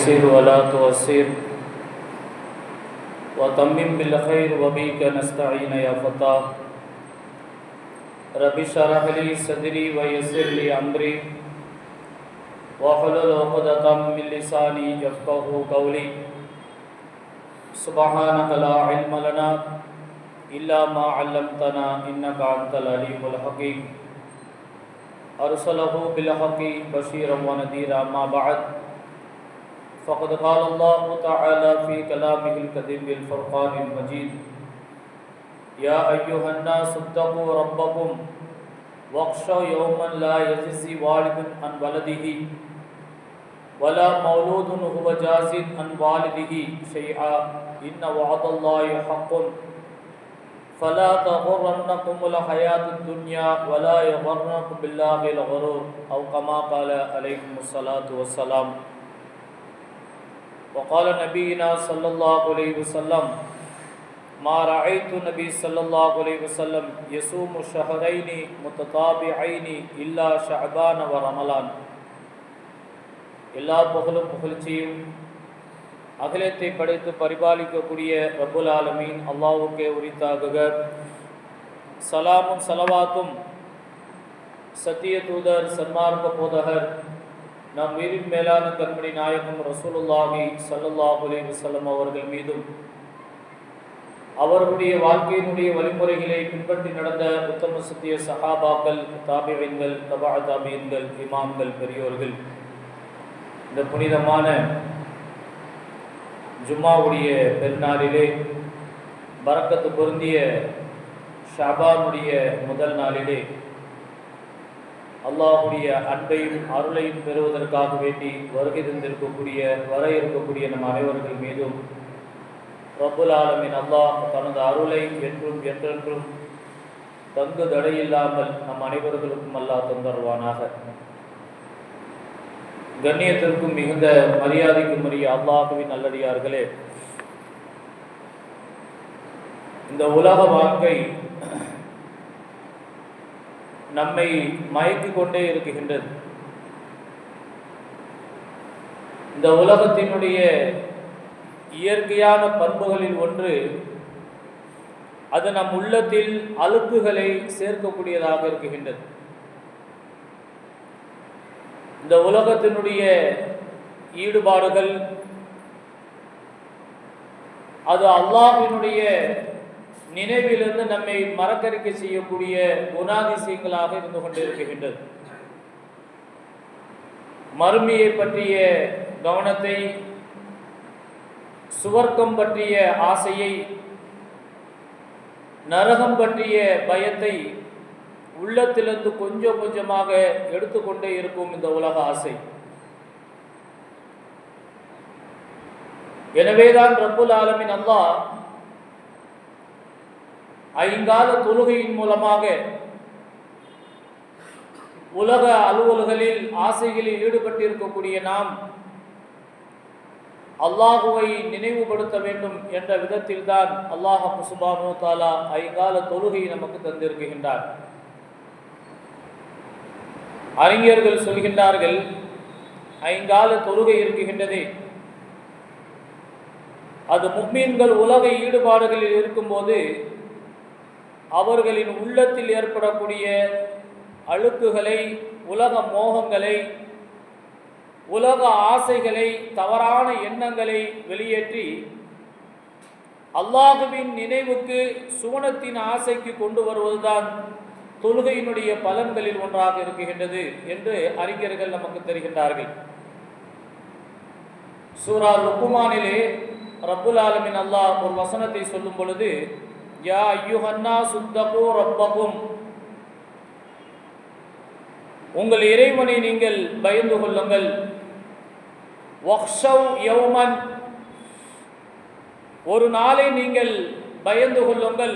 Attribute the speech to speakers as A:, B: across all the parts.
A: يسر ولا تؤسر وتمم بالخير وبك نستعين يا فتاه رب اشرح لي صدري ويسر لي امري واحلل عقدة من لساني يفقهوا قولي. سبحانك لا علم لنا إلا ما علمتنا إنك أنت العليم الحكيم. أرسله بالحق بشيرا ونذيرا ما بعد. فقد قال الله تعالى في كلامه الكريم الفرقان المجيد يا أيها الناس اتقوا ربكم واخشوا يوما لا يجزي والد عن ولده ولا مولود هو جاز عن والده شيئا إن وعد الله حق. فلا تغرنكم الحياة الدنيا ولا يغرنكم بالله الغرور أو كما قال عليكم الصلاة والسلام. وقال نبينا صلى الله عليه وسلم ما رأيت النبي صلى الله عليه وسلم يصوم شهرين متتابعين إلا شعبان ورمضان எல்லா புகழும் புகழ்ச்சியும் அகிலத்தை படைத்து பரிபாலிக்கக்கூடிய ரப்புல் ஆலமீன் அல்லாவுக்கே உரித்தாகுக சலாமும் சலவாத்தும் சத்திய தூதர் சன்மார்க்க போதகர் நம் உயிரின் மேலான கண்மணி நாயகம் ரசூலுல்லாஹி சல்லுல்லாஹு அலைஹி அவர்கள் மீதும் அவர்களுடைய வாழ்க்கையினுடைய வழிமுறைகளை பின்பற்றி நடந்த உத்தம சத்திய சஹாபாக்கள் தாபியங்கள் தபா தாபியன்கள் இமாம்கள் பெரியோர்கள் இந்த புனிதமான ஜும்மாவுடைய பெருநாளிலே பறக்கத்து பொருந்திய ஷாபானுடைய முதல் நாளிலே அல்லாஹுடைய அன்பையும் அருளையும் பெறுவதற்காக வேண்டி வருகை தந்திருக்கக்கூடிய வர இருக்கக்கூடிய நம் அனைவர்கள் மீதும் ரப்புல் ஆலமின். அல்லாஹ் தனது அருளை என்றும் என்றென்றும் தங்கு தடையில்லாமல் நம் அனைவர்களுக்கும் அல்லாஹ் தொந்தருவானாக. கண்ணியத்திற்கும் மிகுந்த மரியாதைக்கும் உரிய அல்லாஹுவின் நல்லடியார்களே இந்த உலக வாழ்க்கை நம்மை மயக்கிக் கொண்டே இருக்குகின்றது. இந்த உலகத்தினுடைய இயற்கையான பண்புகளில் ஒன்று அது நம் உள்ளத்தில் அழுக்குகளை சேர்க்கக்கூடியதாக இருக்குகின்றது. இந்த உலகத்தினுடைய ஈடுபாடுகள் அது அல்லாஹினுடைய நினைவிலிருந்து நம்மை மறக்கறிக்க செய்யக்கூடிய குணாதிசயங்களாக இருந்து கொண்டிருக்கின்றது. மறுமையை பற்றிய கவனத்தை சுவர்க்கம் பற்றிய ஆசையை நரகம் பற்றிய பயத்தை உள்ளத்திலிருந்து கொஞ்சம் கொஞ்சமாக எடுத்துக்கொண்டே இருக்கும் இந்த உலக ஆசை. எனவேதான் ரப்புல் ஆலமின் அல்லாஹ் ஐங்கால தொழுகையின் மூலமாக உலக அலுவல்களில் ஆசைகளில் ஈடுபட்டிருக்கக்கூடிய நாம் அல்லாஹுவை நினைவுபடுத்த வேண்டும் என்ற விதத்தில் தான் அல்லாஹ் சுபானு தாலா ஐங்கால தொழுகை நமக்கு தந்திருக்கின்றார். அறிஞர்கள் சொல்கின்றார்கள் ஐங்கால தொழுகை இருக்குகின்றதே அது முக்மீன்கள் உலக ஈடுபாடுகளில் இருக்கும்போது அவர்களின் உள்ளத்தில் ஏற்படக்கூடிய அழுக்குகளை உலக மோகங்களை உலக ஆசைகளை தவறான எண்ணங்களை வெளியேற்றி அல்லாஹுவின் நினைவுக்கு சுவனத்தின் ஆசைக்கு கொண்டு வருவதுதான் தொழுகையினுடைய பலன்களில் ஒன்றாக இருக்குகின்றது என்று அறிஞர்கள் நமக்கு தெரிகின்றார்கள். சூரா லுக்குமானிலே ரப்புல் ஆலமின் அல்லாஹ் ஒரு வசனத்தை சொல்லும் பொழுது யா ஐயுஹன்னா சுத்தகோ ரப்பகும். உங்கள் இறைவனை நீங்கள் பயந்து கொள்ளுங்கள். வக்ஷவ் யௌமன். ஒரு நாளை நீங்கள் பயந்து கொள்ளுங்கள்.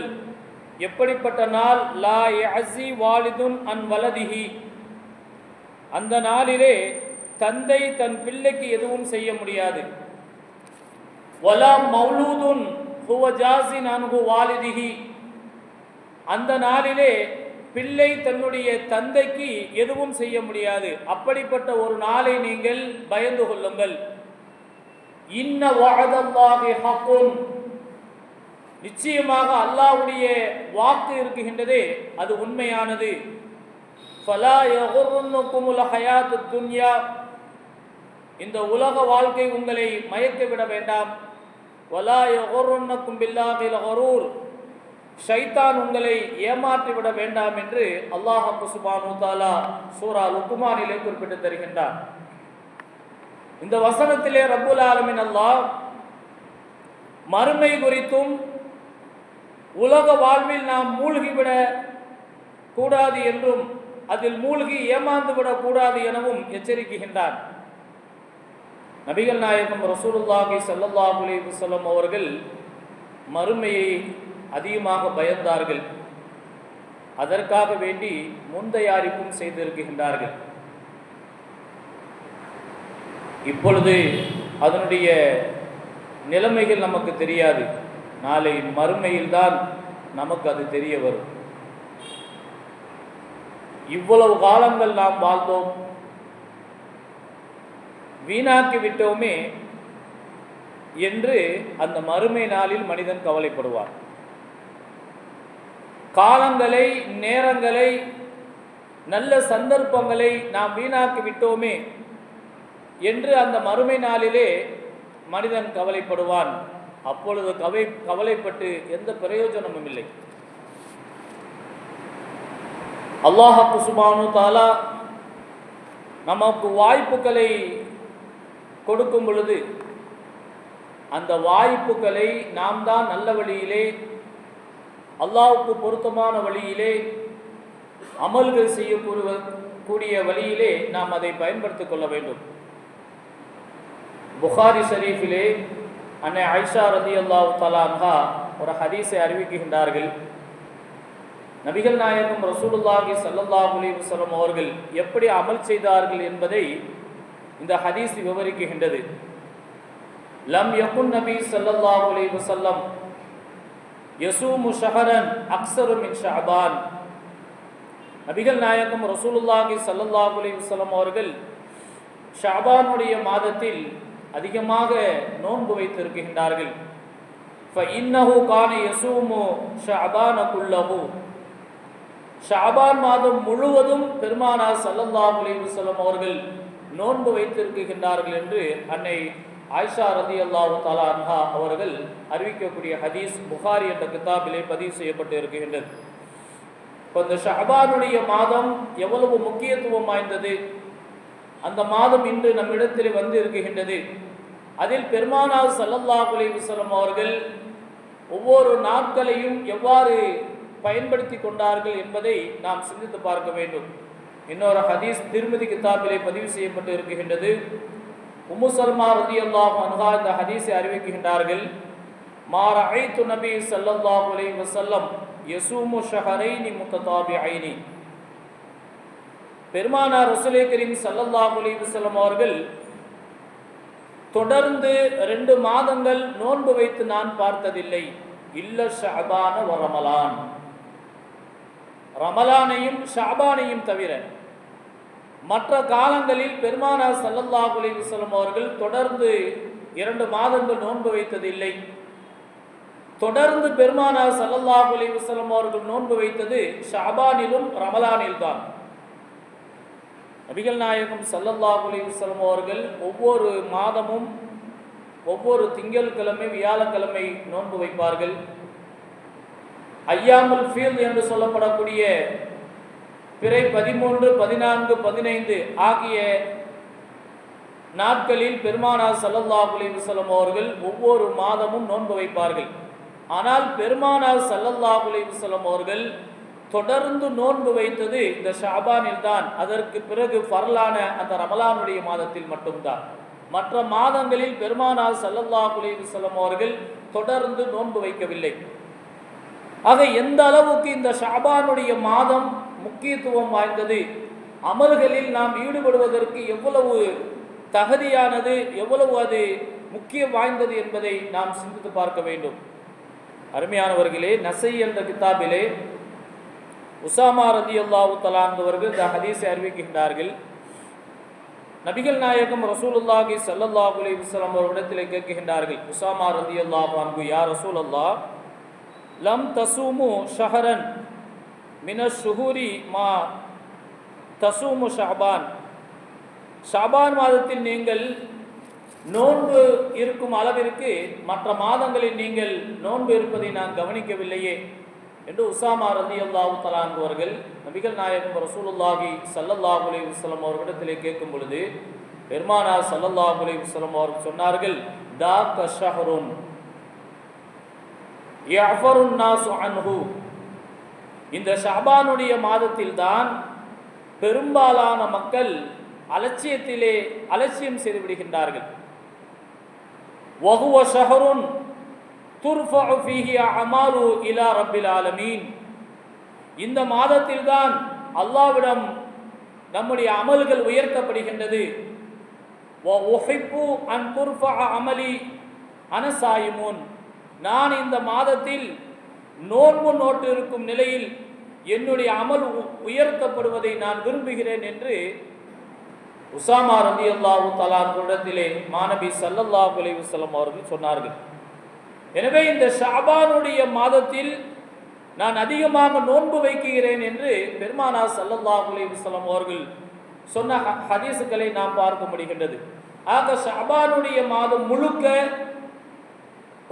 A: எப்படிப்பட்ட நாள்? லா யசி வாலிதுன் அன் வலதிஹி. அந்த நாளிலே தந்தை தன் பிள்ளைக்கு எதுவும் செய்ய முடியாது. வலா மௌலூதுன் ஹுவ ஜாசின் அன்ஹு வாலிதிஹி அந்த நாளிலே பிள்ளை தன்னுடைய தந்தைக்கு எதுவும் செய்ய முடியாது. அப்படிப்பட்ட ஒரு நாளை நீங்கள் பயந்து கொள்ளுங்கள். இன்ன வஅதல்லாஹி ஹக்குன். நிச்சயமாக அல்லாஹ்வுடைய வாக்கு இருக்குகின்றதே அது உண்மையானது. ஃபலா யகுர்ருன்னகுமுல் ஹயாத்துத் துன்யா. இந்த உலக வாழ்க்கை உங்களை மயக்க விட வேண்டாம். வலா யகுர்ருன்னகும் பில்லாஹில் ஹரூர் ஷைத்தான் உங்களை ஏமாற்றிவிட வேண்டாம் என்று அல்லாஹ் சுபானு தாலா சூரா லுக்குமானிலே குறிப்பிட்டு தருகின்றார் இந்த வசனத்திலே ரப்புல் ஆலமின் அல்லாஹ் மறுமை குறித்தும் உலக வாழ்வில் நாம் மூழ்கிவிட கூடாது என்றும் அதில் மூழ்கி ஏமாந்து விடக்கூடாது எனவும் எச்சரிக்கின்றான். நபிகள் நாயகம் ரசூலுல்லாஹி ஸல்லல்லாஹு அலைஹி அவர்கள் மறுமையை அதிகமாக பயந்தார்கள். அதற்காக வேண்டி முன்தயாரிப்பும் செய்திருக்கின்றார்கள். இப்பொழுது அதனுடைய நிலைமைகள் நமக்கு தெரியாது. நாளை மறுமையில்தான் நமக்கு அது தெரிய வரும். இவ்வளவு காலங்கள் நாம் வாழ்ந்தோம். வீணாக்கி விட்டோமே என்று அந்த மறுமை நாளில் மனிதன் கவலைப்படுவார். காலங்களை நேரங்களை நல்ல சந்தர்ப்பங்களை நாம் வீணாக்கி விட்டோமே என்று அந்த மறுமை நாளிலே மனிதன் கவலைப்படுவான். அப்பொழுது கவை கவலைப்பட்டு எந்த பிரயோஜனமும் இல்லை. அல்லாஹு சுபானு தாலா நமக்கு வாய்ப்புகளை கொடுக்கும் பொழுது அந்த வாய்ப்புகளை நாம் தான் நல்ல வழியிலே அல்லாவுக்கு பொருத்தமான வழியிலே அமல்கள் செய்யக்கூடிய கூடிய வழியிலே நாம் அதை பயன்படுத்திக் கொள்ள வேண்டும். புகாரி ஷரீஃபிலே அன்னை ஐஷா ரதி அல்லாஹ் தலான்ஹா ஒரு ஹதீஸை அறிவிக்கின்றார்கள். நபிகள் நாயகம் ரசூலுல்லாஹி ஸல்லல்லாஹு அலி வசலம் அவர்கள் எப்படி அமல் செய்தார்கள் என்பதை இந்த ஹதீஸ் விவரிக்குகின்றது லம் யகுன் நபி சல்லல்லாஹு அலைஹி வஸல்லம் யசூமு ஷஹரன் அக்ஸரு மின் ஷஅபான். நபிகள் நாயகம் ரசூலுல்லாஹி சல்லல்லாஹு அலைஹி வஸல்லம் அவர்கள் ஷாபானுடைய மாதத்தில் அதிகமாக நோன்பு வைத்திருக்கின்றார்கள். இன்னஹு கான யசூமு ஷஅபான குல்லஹு. ஷாபான் மாதம் முழுவதும் பெருமானார் சல்லல்லாஹு அலைஹி வஸல்லம் அவர்கள் நோன்பு வைத்திருக்கின்றார்கள் என்று அன்னை ஆயிஷா ரதி அல்லாஹு தாலா அன்ஹா அவர்கள் அறிவிக்கக்கூடிய ஹதீஸ் புகாரி என்ற கிதாபிலே பதிவு செய்யப்பட்டு இருக்கின்றது இப்போ இந்த ஷஹபானுடைய மாதம் எவ்வளவு முக்கியத்துவம் வாய்ந்தது? அந்த மாதம் இன்று நம்மிடத்தில் வந்து இருக்கின்றது அதில் பெருமானார் சல்லல்லாஹு அலைஹி அவர்கள் ஒவ்வொரு நாட்களையும் எவ்வாறு பயன்படுத்தி கொண்டார்கள் என்பதை நாம் சிந்தித்து பார்க்க வேண்டும். இன்னொரு ஹதீஸ் திருமதி கிதாபிலே பதிவு செய்யப்பட்டு இருக்கின்றது. உமுசல்மா ரதி அல்லாஹ் அன்ஹா இந்த ஹதீஸை அறிவிக்கின்றார்கள். மாற ஐத்து நபி ஸல்லல்லாஹு அலைஹி வசல்லம் யசூமு ஷஹரைனி முத்ததாபிஐனி. பெருமானார் ரசூலே கரீம் சல்லல்லாஹ் அலி வசல்லம் அவர்கள் தொடர்ந்து ரெண்டு மாதங்கள் நோன்பு வைத்து நான் பார்த்ததில்லை. இல்ல ஷஹபான வரமலான். ரமலானையும் ஷாபானையும் தவிர மற்ற காலங்களில் பெருமான சல்லல்லாஹுலி அலைஹி அவர்கள் தொடர்ந்து இரண்டு மாதங்கள் நோன்பு வைத்ததில்லை. தொடர்ந்து பெருமானா சல்லல்லாஹுலி அலைஹி அவர்கள் நோன்பு வைத்தது ஷாபானிலும் ரமலானில் தான். நபிகள் நாயகம் சல்லல்லாஹுலி அலைஹி அவர்கள் ஒவ்வொரு மாதமும் ஒவ்வொரு திங்கட்கிழமை வியாழக்கிழமை நோன்பு வைப்பார்கள். ஐயாமுல் ஃபீல் என்று சொல்லப்படக்கூடிய பிறை பதிமூன்று பதினான்கு பதினைந்து ஆகிய நாட்களில் பெருமானார் சல்லல்லாஹு அலைஹி அவர்கள் ஒவ்வொரு மாதமும் நோன்பு வைப்பார்கள். ஆனால் பெருமானார் சல்லல்லாஹு அலைஹி அவர்கள் தொடர்ந்து நோன்பு வைத்தது இந்த ஷாபானில் தான். அதற்கு பிறகு பரலான அந்த ரமலானுடைய மாதத்தில் மட்டும்தான். மற்ற மாதங்களில் பெருமானார் சல்லல்லாஹு அலைஹி அவர்கள் தொடர்ந்து நோன்பு வைக்கவில்லை. ஆக எந்த அளவுக்கு இந்த ஷாபானுடைய மாதம் முக்கியத்துவம் வாய்ந்தது அமல்களில் நாம் ஈடுபடுவதற்கு எவ்வளவு தகுதியானது எவ்வளவு அது முக்கியம் வாய்ந்தது என்பதை நாம் சிந்தித்து பார்க்க வேண்டும். அருமையானவர்களே நசை என்ற கித்தாபிலே உசாமா ரதி அல்லாஹு தலாந்தவர்கள் இந்த ஹதீஸை அறிவிக்கின்றார்கள். நபிகள் நாயகம் ரசூலுல்லாஹி ஸல்லல்லாஹு அலி வஸல்லம் அவர்களிடத்தில் கேட்கின்றார்கள் உசாமா பண்பு யார் ரசூல் அல்லாஹ் லம் தசூமு ஷஹரன் மின சுஹூரி மா தசூமு ஷாபான் ஷாபான் மாதத்தில் நீங்கள் நோன்பு இருக்கும் அளவிற்கு மற்ற மாதங்களில் நீங்கள் நோன்பு இருப்பதை நான் கவனிக்கவில்லையே என்று உசாமா ரதி அல்லாஹு தலான் அவர்கள் நபிகள் நாயகம் ரசூலுல்லாஹி சல்லல்லாஹு அலி வஸ்லம் அவர்களிடத்திலே கேட்கும் பொழுது பெருமானார் சல்லல்லாஹு அலி வஸ்லம் அவர்கள் சொன்னார்கள் தா கஷஹருன் அன்ஹு இந்த ஷாபானுடைய மாதத்தில்தான் பெரும்பாலான மக்கள் அலட்சியத்திலே அலட்சியம் செய்து விடுகின்றார்கள் வஹுவ ஷஹருன் துர்ஃபஉ ஃபீஹி அமாலு இலா ரப்பில் ஆலமீன் இந்த மாதத்தில்தான் அல்லாவிடம் அல்லாஹ்விடம் நம்முடைய அமல்கள் உயர்த்தப்படுகின்றது. வ அன் துர்ஃபஅ அமலி அனசாயிமுன் நான் இந்த மாதத்தில் நோன்பு நோட்டு இருக்கும் நிலையில் என்னுடைய அமல் உ- உயர்த்தப்படுவதை நான் விரும்புகிறேன் என்று உசாமா ரதி அல்லாஹு தலாத்திலே மாணவி சல்லல்லாஹு அலைஹி அவர்கள் சொன்னார்கள். எனவே இந்த ஷாபானுடைய மாதத்தில் நான் அதிகமாக நோன்பு வைக்கிறேன் என்று பெருமானா சல்லல்லாஹு அலைஹி அவர்கள் சொன்ன ஹ- நாம் பார்க்க முடிகின்றது. ஆக ஷாபானுடைய மாதம் முழுக்க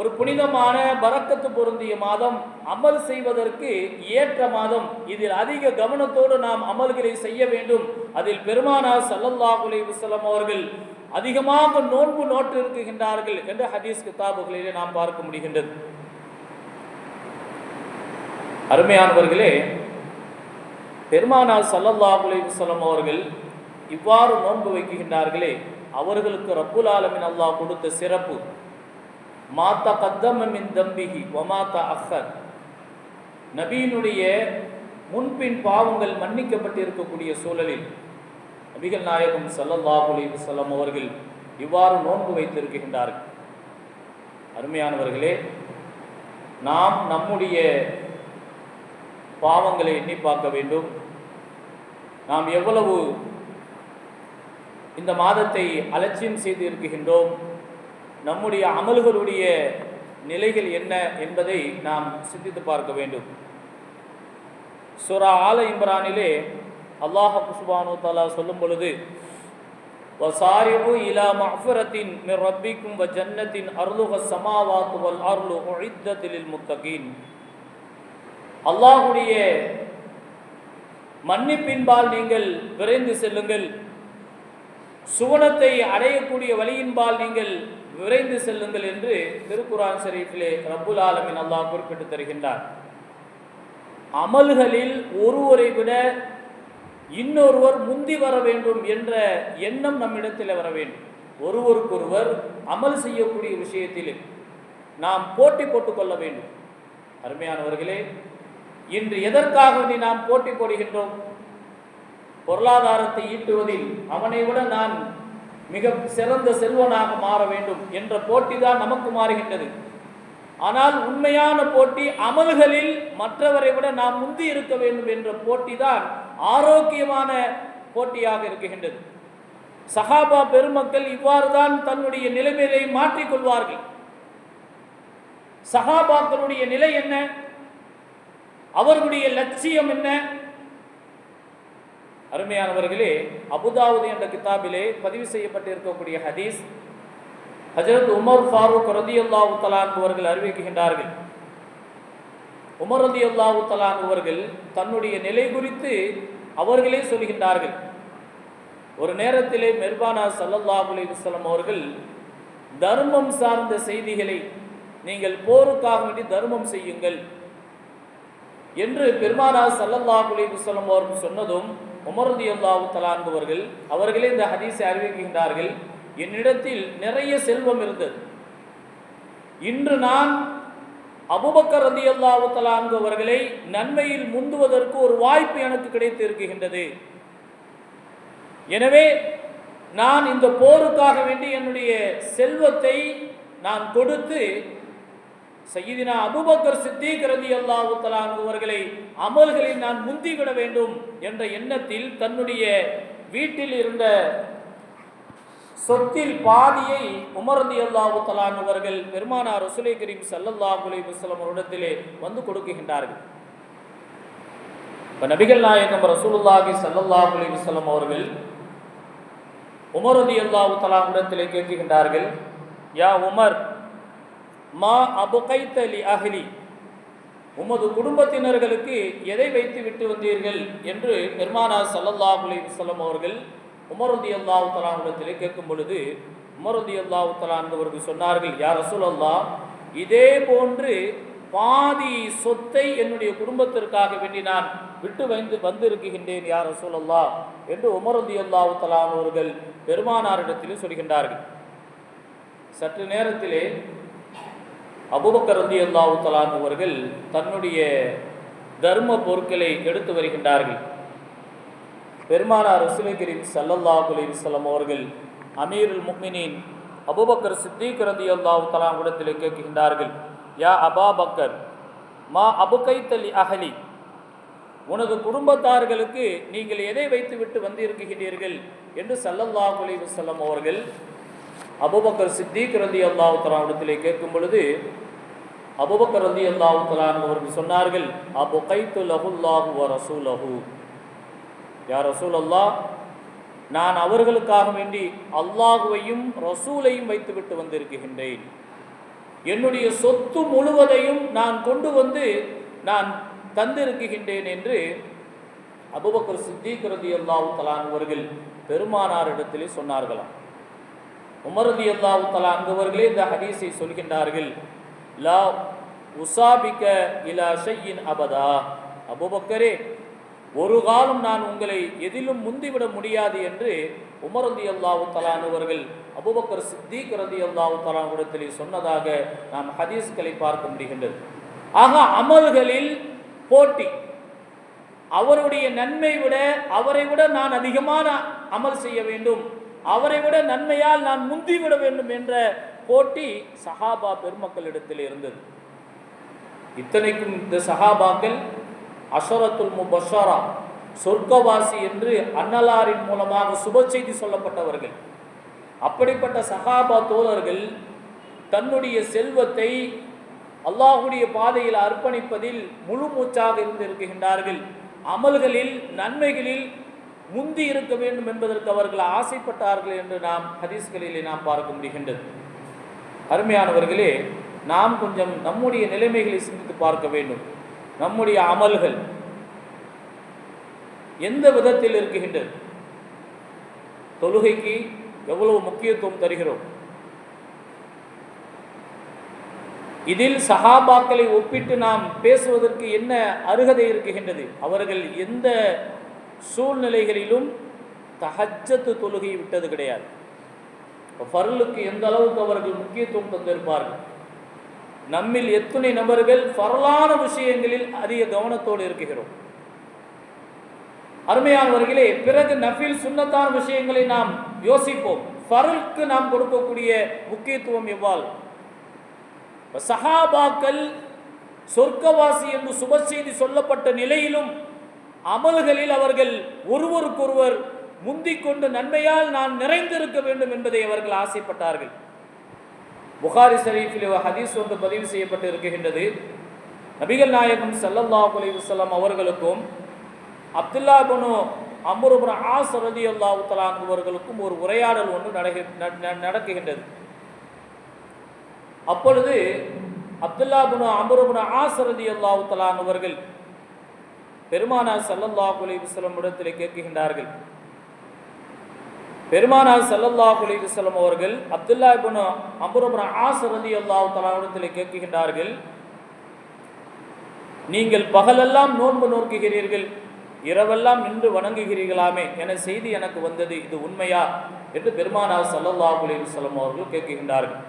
A: ஒரு புனிதமான பரக்கத்து பொருந்திய மாதம் அமல் செய்வதற்கு ஏற்ற மாதம். இதில் அதிக கவனத்தோடு நாம் அமல்களை செய்ய வேண்டும். அதில் பெருமானார் ஸல்லல்லாஹு அலைஹி அவர்கள் அதிகமாக நோன்பு நோட்டு இருக்குகின்றார்கள் என்று ஹதீஸ் கிதாபுகளிலே நாம் பார்க்க முடிகின்றது. அருமையானவர்களே பெருமானார் ஸல்லல்லாஹு அலைஹி அவர்கள் இவ்வாறு நோன்பு வைக்கின்றார்களே அவர்களுக்கு ரப்புல் ஆலமின் அல்லாஹ் கொடுத்த சிறப்பு. மாத்தா கத்தம மின் தம்பிகி ஒமாத்த அஃபர் நபியினுடைய முன்பின் பாவங்கள் மன்னிக்கப்பட்டிருக்கக்கூடிய சூழலில் நபிகள் நாயகம் ஸல்லல்லாஹு அலைஹி வஸல்லம் அவர்கள் இவ்வாறு நோன்பு வைத்திருக்கின்றார்கள். அருமையானவர்களே நாம் நம்முடைய பாவங்களை எண்ணி பார்க்க வேண்டும். நாம் எவ்வளவு இந்த மாதத்தை அலட்சியம் செய்து இருக்கின்றோம். நம்முடைய அமல்களுடைய நிலைகள் என்ன என்பதை நாம் சிந்தித்து பார்க்க வேண்டும் சூரா ஆல இம்ரானிலே அல்லாஹ் சுபானு தாலா சொல்லும் பொழுது وَسَارِعُوا إِلَى مَغْفِرَةٍ مِنْ رَبِّكُمْ وَجَنَّةٍ أَرْضُهَا السَّمَاوَاتُ وَالْأَرْضُ أُعِدَّتْ لِلْمُتَّقِينَ அல்லாஹ்வுடைய மன்னிப்பின்பால் நீங்கள் விரைந்து செல்லுங்கள் சுவனத்தை அடையக்கூடிய வழியின்பால் நீங்கள் விரைந்து செல்லுங்கள் என்று திருக்குரான் ஷரீஃபிலே ரப்புல் ஆலமின் அல்லாஹ் குறிப்பிட்டு தருகின்றார். அமல்களில் ஒருவரை விட இன்னொருவர் முந்தி வர வேண்டும் என்ற எண்ணம் நம்மிடத்தில் வர வேண்டும். ஒருவருக்கொருவர் அமல் செய்யக்கூடிய விஷயத்தில் நாம் போட்டி போட்டுக் கொள்ள வேண்டும். அருமையானவர்களே இன்று எதற்காக வேண்டி நாம் போட்டி போடுகின்றோம்? பொருளாதாரத்தை ஈட்டுவதில் அவனை விட நான் மிக சிறந்த செல்வனாக மாற வேண்டும் என்ற போட்டி தான் நமக்கு மாறுகின்றது. ஆனால் உண்மையான போட்டி அமல்களில் மற்றவரை விட நாம் முந்தி இருக்க வேண்டும் என்ற போட்டி தான் ஆரோக்கியமான போட்டியாக இருக்கின்றது. சஹாபா பெருமக்கள் இவ்வாறு தான் தன்னுடைய நிலைமையை மாற்றிக்கொள்வார்கள் சஹாபாக்களுடைய நிலை என்ன? அவர்களுடைய லட்சியம் என்ன? அருமையானவர்களே அபுதாவுது என்ற கிதாபிலே பதிவு செய்யப்பட்டிருக்கக்கூடிய ஹதீஸ் ஹஜரத் உமர் ஃபாரூக் ரதி அல்லாஹு தலான் அவர்கள் அறிவிக்கின்றார்கள். உமர் ரதி தலான் அவர்கள் தன்னுடைய நிலை குறித்து அவர்களே சொல்கின்றார்கள். ஒரு நேரத்திலே மெர்பானா சல்லல்லாஹு அலைஹி அவர்கள் தர்மம் சார்ந்த செய்திகளை நீங்கள் போருக்காக வேண்டி தர்மம் செய்யுங்கள் என்று பெருமானா சல்லல்லாஹு அலைஹி வஸல்லம் அவர்கள் சொன்னதும் உமரதி அல்லாஹு தலான்பவர்கள் அவர்களே இந்த ஹதீஸை அறிவிக்கின்றார்கள். என்னிடத்தில் நிறைய செல்வம் இருந்தது. இன்று நான் அபுபக்கர் ரதி அல்லாஹு தலான்பவர்களை நன்மையில் முந்துவதற்கு ஒரு வாய்ப்பு எனக்கு கிடைத்திருக்கின்றது. எனவே நான் இந்த போருக்காக வேண்டி என்னுடைய செல்வத்தை நான் கொடுத்து சையதினா அபுபக்கர் சித்திக் ரதி அல்லாஹு அவர்களை அமல்களில் நான் முந்திவிட வேண்டும் என்ற எண்ணத்தில் தன்னுடைய வீட்டில் இருந்த சொத்தில் பாதியை உமரதி அல்லாஹு தலான் அவர்கள் பெருமானார் ரசுலை கரீம் சல்லல்லாஹு அலைஹி அவரிடத்திலே வந்து கொடுக்குகின்றார்கள் இப்போ நபிகள் நாயகம் ரசூலுல்லாஹி சல்லல்லாஹு அலைஹி வஸல்லம் அவர்கள் உமரதி அல்லாஹு தலானிடத்திலே கேட்குகின்றார்கள் யா உமர் மா அபுகைத்தலி அஹ்லி. உமது குடும்பத்தினர்களுக்கு எதை வைத்து விட்டு வந்தீர்கள் என்று பெருமானார் சல்லல்லா அலைஹி அவர்கள் உமருதி அல்லாஹு தலானிடத்திலே கேட்கும் பொழுது உமருதி அல்லாஹு தலான் சொன்னார்கள் யார் ரசூல் இதே போன்று பாதி சொத்தை என்னுடைய குடும்பத்திற்காக வேண்டி நான் விட்டு வைந்து வந்திருக்கின்றேன் யார் ரசூல் என்று உமருதி அல்லாஹு தலான் அவர்கள் பெருமானாரிடத்திலே சொல்கின்றார்கள். சற்று நேரத்திலே அபுபக்கர் ரந்தி அல்லாஹு தலான் அவர்கள் தன்னுடைய தர்ம பொருட்களை எடுத்து வருகின்றார்கள். பெருமானார் ரசுலகிரின் கரீம் சல்லல்லாஹு அவர்கள் அமீருல் முக்மினின் அபுபக்கர் சித்திக் ரதி அல்லாஹு தலாம் இடத்திலே கேட்கின்றார்கள் யா அபா பக்கர் மா அபுகைத்தலி அகலி உனது குடும்பத்தார்களுக்கு நீங்கள் எதை வைத்து விட்டு வந்திருக்கிறீர்கள் என்று சல்லல்லாஹு அலைஹி அவர்கள் அபுபக்கர் சித்திக் ரந்தி அல்லாஹு தலான் இடத்திலே கேட்கும் பொழுது அபுபக்கர் ரதி அல்லாஹு அவர்கள் சொன்னார்கள் அபு கைத்து லஹுல்லாஹு வ ரசூலஹு. யார் ரசூல் அல்லாஹ் நான் அவர்களுக்காக வேண்டி அல்லாஹுவையும் ரசூலையும் வைத்துவிட்டு வந்திருக்கின்றேன். என்னுடைய சொத்து முழுவதையும் நான் கொண்டு வந்து நான் தந்திருக்கின்றேன் என்று அபுபக்கர் சித்திக் ரதி அல்லாஹு தலான் அவர்கள் பெருமானாரிடத்திலே சொன்னார்களாம். உமரதி அல்லாஹு தலான் அவர்களே இந்த ஹதீஸை சொல்கின்றார்கள். லா உசாபிக்க இலா ஷையின் அபதா. அபுபக்கரே ஒரு காலம் நான் உங்களை எதிலும் முந்திவிட முடியாது என்று உமரதி அல்லாஹு தலானவர்கள் அபுபக்கர் சித்திக் ரதி அல்லாஹு தலானிடத்திலே சொன்னதாக நாம் ஹதீஸ்களை பார்க்க முடிகின்றது. ஆக அமல்களில் போட்டி. அவருடைய நன்மை விட அவரை விட நான் அதிகமான அமல் செய்ய வேண்டும். அவரை விட நன்மையால் நான் முந்திவிட வேண்டும் என்ற போட்டி சஹாபா பெருமக்களிடத்தில் இருந்தது. இத்தனைக்கும் இந்த சஹாபாக்கள் அஷரத்துல் முபஷரா சொர்க்கவாசி என்று அன்னலாரின் மூலமாக சுப செய்தி சொல்லப்பட்டவர்கள். அப்படிப்பட்ட சஹாபா தோழர்கள் தன்னுடைய செல்வத்தை அல்லாஹுடைய பாதையில் அர்ப்பணிப்பதில் முழு மூச்சாக இருந்திருக்கின்றார்கள். அமல்களில் நன்மைகளில் முந்தி இருக்க வேண்டும் என்பதற்கு அவர்கள் ஆசைப்பட்டார்கள் என்று நாம் ஹதீஸ்களிலே நாம் பார்க்க முடிகின்றது. அருமையானவர்களே நாம் கொஞ்சம் நம்முடைய நிலைமைகளை சிந்தித்து பார்க்க வேண்டும். நம்முடைய அமல்கள் எந்த விதத்தில் இருக்குகின்றது தொழுகைக்கு எவ்வளவு முக்கியத்துவம் தருகிறோம்? இதில் சஹாபாக்களை ஒப்பிட்டு நாம் பேசுவதற்கு என்ன அருகதை இருக்குகின்றது அவர்கள் எந்த சூழ்நிலைகளிலும் தஹஜத்து தொழுகை விட்டது கிடையாது. ஃபரலுக்கு எந்த அளவுக்கு அவர்கள் முக்கியத்துவம் தந்திருப்பார்கள்? நம்மில் எத்தனை நபர்கள் பரலான விஷயங்களில் அதிக கவனத்தோடு இருக்கிறோம். அருமையானவர்களே பிறகு நஃபில் சுன்னத்தான விஷயங்களை நாம் யோசிப்போம். ஃபரலுக்கு நாம் கொடுக்கக்கூடிய முக்கியத்துவம் எவ்வாறு சஹாபாக்கள் சொர்க்கவாசி என்று சுப செய்தி சொல்லப்பட்ட நிலையிலும் அமல்களில் அவர்கள் ஒருவருக்கொருவர் முந்திக் கொண்டு நன்மையால் நான் நிறைந்திருக்க வேண்டும் என்பதை அவர்கள் ஆசைப்பட்டார்கள். புகாரி ஷரீஃபில் ஹதீஸ் ஒன்று பதிவு செய்யப்பட்டு இருக்கின்றது நபிகள் நாயகம் சல்லல்லா அலைஹி வஸல்லம் அவர்களுக்கும் அப்துல்லா பனு அம்ருபுர ஆஸ் ரதி அல்லாஹு தலான் அவர்களுக்கும் ஒரு உரையாடல் ஒன்று நடக்குகின்றது. அப்பொழுது அப்துல்லா பனு அம்ருபுர ஆஸ் ரதி அல்லாஹு அவர்கள் பெருமானார் ஸல்லல்லாஹு அலைஹி வஸல்லம் இடத்திலே கேட்கின்றார்கள் பெருமானார் செல்லல்லா அலைஹி வஸல்லம் அவர்கள் அப்துல்லா இப்னு அம்புரபுரம் இப்னு ஆஸ் தலாவிடத்தில் கேட்கின்றார்கள் நீங்கள் பகலெல்லாம் நோன்பு நோக்குகிறீர்கள் இரவெல்லாம் நின்று வணங்குகிறீர்களாமே என செய்தி எனக்கு வந்தது இது உண்மையா? என்று பெருமானார் ஸல்லல்லாஹு அலைஹி வஸல்லம் அவர்கள் கேட்கின்றார்கள்.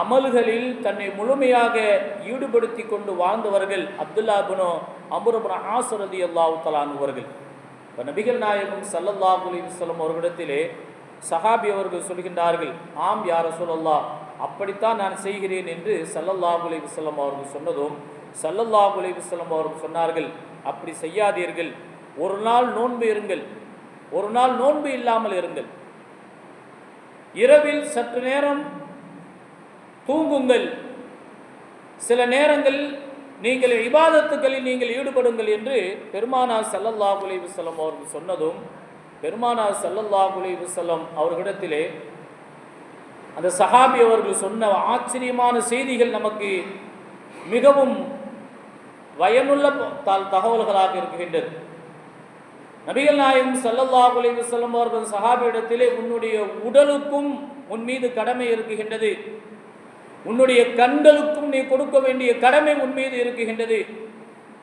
A: அமல்களில் தன்னை முழுமையாக ஈடுபடுத்தி கொண்டு வாழ்ந்தவர்கள் அப்துல்லா பினோ அம்புரபுரம் இப்னு ஆஸ் தலானுவர்கள் அவர்கள். இப்போ நபிகள் நாயகம் ஸல்லல்லாஹு அலைஹி வஸல்லம் அவர்களிடத்திலே சஹாபி அவர்கள் சொல்கின்றார்கள் ஆம் யார சொல்லல்லா அப்படித்தான் நான் செய்கிறேன் என்று ஸல்லல்லாஹு அலைஹி அவர்கள் சொன்னதும் ஸல்லல்லாஹு அலைஹி அவர்கள் சொன்னார்கள் அப்படி செய்யாதீர்கள். ஒரு நாள் நோன்பு இருங்கள். ஒரு நாள் நோன்பு இல்லாமல் இருங்கள். இரவில் சற்று நேரம் தூங்குங்கள். சில நேரங்கள் நீங்கள் இபாதத்துக்களில் நீங்கள் ஈடுபடுங்கள் என்று பெருமானார் சல்லல்லா குலேவிசல்லம் அவர்கள் சொன்னதும் பெருமானார் சல்லல்லா குலேவிசல்லம் அவர்களிடத்திலே அந்த சஹாபி அவர்கள் சொன்ன ஆச்சரியமான செய்திகள் நமக்கு மிகவும் பயனுள்ள தகவல்களாக இருக்கின்றது. நபிகள் நாயகம் சல்லல்லா குலேவிசல்லம் அவர்கள் சஹாபியிடத்திலே உன்னுடைய உடலுக்கும் உன் மீது கடமை இருக்குகின்றது உன்னுடைய கண்களுக்கும் நீ கொடுக்க வேண்டிய கடமை உன் மீது இருக்குகின்றது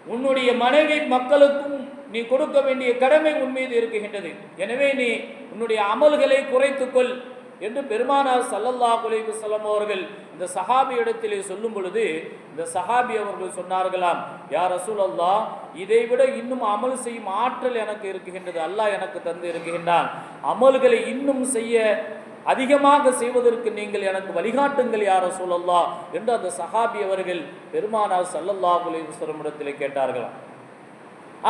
A: உன்னுடைய மனைவி மக்களுக்கும் நீ கொடுக்க வேண்டிய கடமை உன் மீது இருக்குகின்றது எனவே நீ உன்னுடைய அமல்களை குறைத்துக்கொள் என்று பெருமானார் சல்லல்லா குலேபு வஸல்லம் அவர்கள் இந்த சஹாபி இடத்திலே சொல்லும் பொழுது இந்த சஹாபி அவர்கள் சொன்னார்களாம் யார் ரசூலல்லாஹ் இதை விட இன்னும் அமல் செய்யும் ஆற்றல் எனக்கு இருக்குகின்றது அல்லாஹ் எனக்கு தந்து இருக்குகின்றான் அமல்களை இன்னும் செய்ய அதிகமாக செய்வதற்கு நீங்கள் எனக்கு வழிகாட்டுங்கள் யார் சொல்லல்லா என்று அந்த சஹாபி அவர்கள் பெருமானார் சல்லல்லா அலைஹி கேட்டார்களாம்.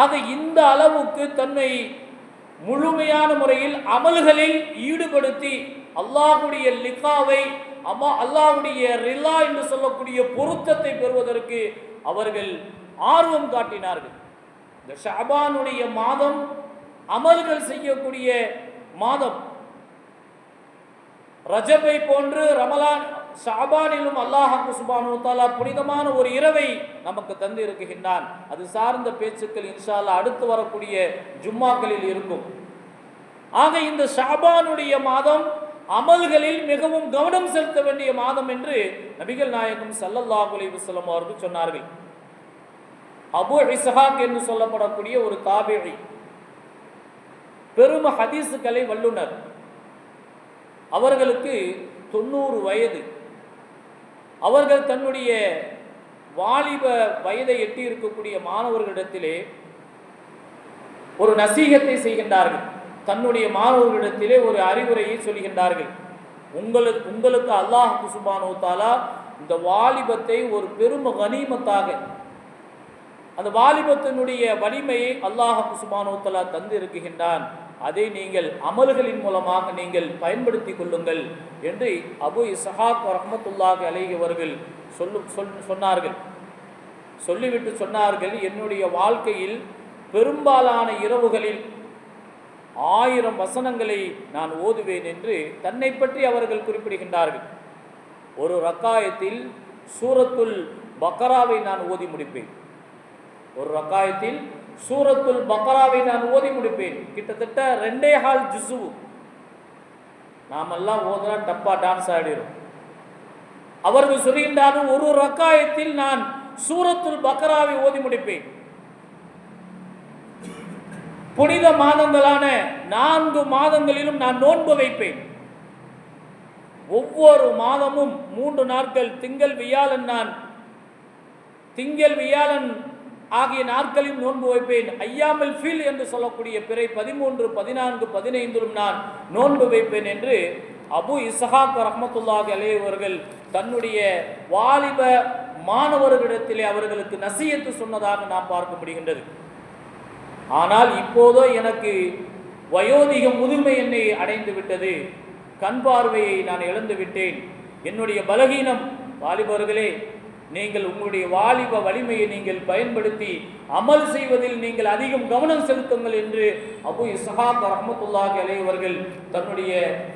A: ஆக இந்த அளவுக்கு தன்னை முழுமையான முறையில் அமல்களில் ஈடுபடுத்தி அல்லாஹுடைய லிகாவை அம்மா அல்லாஹுடைய ரிலா என்று சொல்லக்கூடிய பொருத்தத்தை பெறுவதற்கு அவர்கள் ஆர்வம் காட்டினார்கள். இந்த ஷபானுடைய மாதம் அமல்கள் செய்யக்கூடிய மாதம். ரஜபை போன்று ரமலான் ஷாபானிலும் அல்லாஹு சுபானு தாலா புனிதமான ஒரு இரவை நமக்கு தந்து இருக்குகின்றான் அது சார்ந்த பேச்சுக்கள் இன்ஷால்லா அடுத்து வரக்கூடிய ஜும்மாக்களில் இருக்கும். ஆக இந்த ஷாபானுடைய மாதம் அமல்களில் மிகவும் கவனம் செலுத்த வேண்டிய மாதம் என்று நபிகள் நாயகம் ஸல்லல்லாஹு அலைஹி அவர்கள் சொன்னார்கள். அபு இசஹாக் என்று சொல்லப்படக்கூடிய ஒரு தாபிழி பெரும் ஹதீஸுக்கலை வல்லுனர். அவர்களுக்கு தொண்ணூறு வயது. அவர்கள் தன்னுடைய வாலிப வயதை எட்டி இருக்கக்கூடிய மாணவர்களிடத்திலே ஒரு நசீகத்தை செய்கின்றார்கள். தன்னுடைய மாணவர்களிடத்திலே ஒரு அறிவுரையை சொல்கின்றார்கள். உங்களுக்கு உங்களுக்கு அல்லாஹ் சுபானோ தாலா இந்த வாலிபத்தை ஒரு பெரும் கனிமத்தாக அந்த வாலிபத்தினுடைய வலிமையை அல்லாஹ் சுபானோ தாலா தந்து இருக்குகின்றான் அதை நீங்கள் அமல்களின் மூலமாக நீங்கள் பயன்படுத்தி கொள்ளுங்கள் என்று அபு இசஹாக் ரஹமத்துல்லாஹி அலைஹி அவர்கள் சொல்லு சொல் சொன்னார்கள். சொல்லிவிட்டு சொன்னார்கள் என்னுடைய வாழ்க்கையில் பெரும்பாலான இரவுகளில் ஆயிரம் வசனங்களை நான் ஓதுவேன் என்று தன்னை பற்றி அவர்கள் குறிப்பிடுகின்றார்கள். ஒரு ரக்காயத்தில் சூரத்துல் பக்கராவை நான் ஓதி முடிப்பேன். ஒரு ரக்காயத்தில் சூரத்துல் பக்கராவை நான் ஓதி முடிப்பேன். கிட்டத்தட்ட ரெண்டே ஹால் ஜிசு நாமெல்லாம் ஓதுனா டப்பா டான்ஸ் ஆடிடும் அவர்கள் சொல்கின்றார்கள் ஒரு ரக்காயத்தில் நான் சூரத்துல் பக்கராவை ஓதி முடிப்பேன். புனித மாதங்களான நான்கு மாதங்களிலும் நான் நோன்பு வைப்பேன். ஒவ்வொரு மாதமும் மூன்று நாட்கள் திங்கள் வியாழன் நான் திங்கள் வியாழன் ஆகிய நாட்களில் நோன்பு வைப்பேன். ஐயாமல் ஃபீல் என்று சொல்லக்கூடிய பிறை பதிமூன்று பதினான்கு பதினைந்திலும் நான் நோன்பு வைப்பேன் என்று அபு இசஹாக் ரஹமத்துல்லாஹ் அலையவர்கள் தன்னுடைய வாலிப மாணவர்களிடத்திலே அவர்களுக்கு நசியத்து சொன்னதாக நாம் பார்க்க முடிகின்றது. ஆனால் இப்போதோ எனக்கு வயோதிக முதுமை என்னை அடைந்து விட்டது. கண் பார்வையை நான் இழந்து விட்டேன். என்னுடைய பலகீனம் வாலிபர்களே நீங்கள் உங்களுடைய வாலிப வலிமையை நீங்கள் பயன்படுத்தி அமல் செய்வதில் நீங்கள் அதிகம் கவனம் செலுத்துங்கள் என்று அபு இஸ்ஹாக் ரஹமத்துல்லாஹ் அலைவர்கள் தன்னுடைய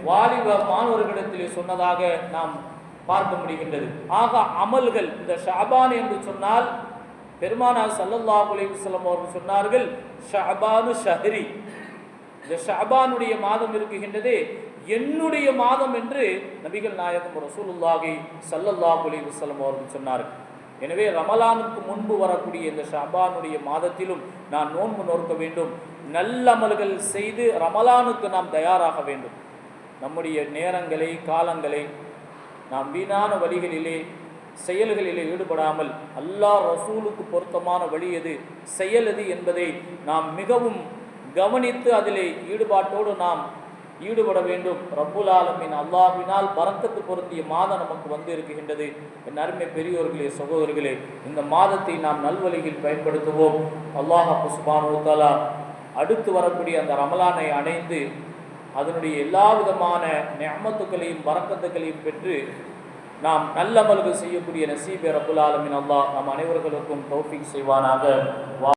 A: வாலிப மாணவர்களிடத்தில் சொன்னதாக நாம் பார்க்க முடிகின்றது. ஆக அமல்கள் இந்த ஷாபான் என்று சொன்னால் பெருமானார் சல்லல்லா அலைஹி அவர்கள் சொன்னார்கள் ஷஹபானு ஷஹரி. இந்த ஷஹபானுடைய மாதம் இருக்குகின்றது. என்னுடைய மாதம் என்று நபிகள் நாயகம் ரசூலுல்லாஹி ஸல்லல்லாஹு அலைஹி வஸல்லம் அவர்கள் சொன்னார்கள். எனவே ரமலானுக்கு முன்பு வரக்கூடிய இந்த ஷபானுடைய மாதத்திலும் நான் நோன்பு நோக்க வேண்டும். நல்ல அமல்கள் செய்து ரமலானுக்கு நாம் தயாராக வேண்டும். நம்முடைய நேரங்களை காலங்களை நாம் வீணான வழிகளிலே செயல்களிலே ஈடுபடாமல் அல்லாஹ் ரசூலுக்கு பொருத்தமான வழி எது செயல் எது என்பதை நாம் மிகவும் கவனித்து அதிலே ஈடுபாட்டோடு நாம் ஈடுபட வேண்டும். ரப்புல் ஆலமின் அல்லாஹ்வினால் பரக்கத்து பொருந்திய மாதம் நமக்கு வந்து இருக்குகின்றது என் அருமை பெரியோர்களே சகோதரர்களே இந்த மாதத்தை நாம் நல்வழியில் பயன்படுத்துவோம். அல்லாஹ் புஸ்பானுத்தாலா அடுத்து வரக்கூடிய அந்த ரமலானை அடைந்து அதனுடைய எல்லா விதமான நியமத்துக்களையும் வரக்கத்துக்களையும் பெற்று நாம் நல்ல அமல்கள் செய்யக்கூடிய நசீபே ரபுல் ஆலமின் அல்லாஹ் நம் அனைவர்களுக்கும் தௌஃபீக் செய்வானாக. வா